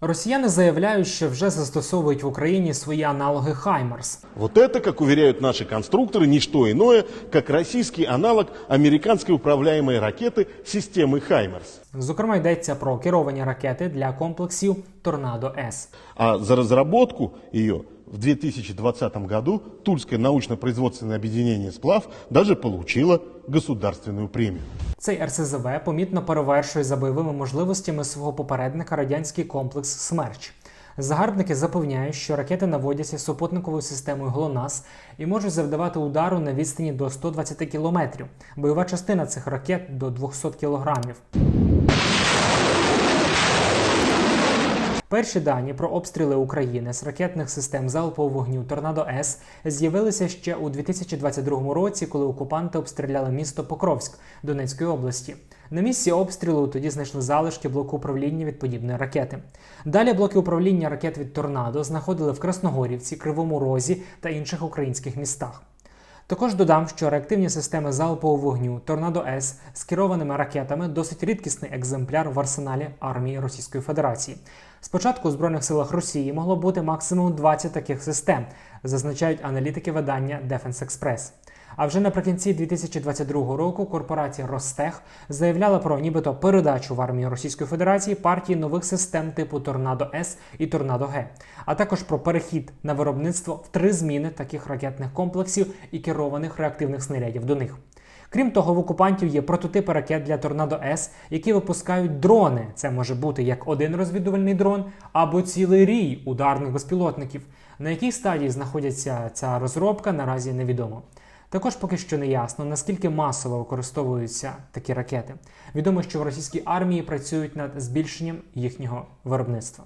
Росіяни заявляють, що вже застосовують в Україні свої аналоги Хаймарс. Вот это, как уверяют наши конструкторы, не что иное, как российский аналог американской управляемой ракеты системы «Хаймерс». Зокрема, йдеться про керовані ракети для комплексів Торнадо С. А за разработку ее в 2020 году Тульское научно-производственное объединение «Сплав» даже получило государственную премию. Цей РСЗВ помітно перевершує за бойовими можливостями свого попередника радянський комплекс Смерч. Загарбники запевняють, що ракети наводяться супутниковою системою ГЛОНАС і можуть завдавати удару на відстані до 120 кілометрів. Бойова частина цих ракет до 200 кілограмів. Перші дані про обстріли України з ракетних систем залпового вогню Торнадо С з'явилися ще у 2022 році, коли окупанти обстріляли місто Покровськ Донецької області. На місці обстрілу тоді знайшли залишки блоку управління від подібної ракети. Далі блоки управління ракет від Торнадо знаходили в Красногорівці, Кривому Розі та інших українських містах. Також додам, що реактивні системи залпового вогню Торнадо С з керованими ракетами досить рідкісний екземпляр в арсеналі армії Російської Федерації. Спочатку у збройних силах Росії могло бути максимум 20 таких систем, зазначають аналітики видання Defense Express. А вже наприкінці 2022 року корпорація Ростех заявляла про нібито передачу в армію Російської Федерації партії нових систем типу Торнадо С і Торнадо Г, а також про перехід на виробництво в три зміни таких ракетних комплексів і керованих реактивних снарядів до них. Крім того, в окупантів є прототипи ракет для Торнадо С, які випускають дрони. Це може бути як один розвідувальний дрон або цілий рій ударних безпілотників. На якій стадії знаходиться ця розробка, наразі невідомо. Також поки що не ясно, наскільки масово використовуються такі ракети. Відомо, що в російській армії працюють над збільшенням їхнього виробництва.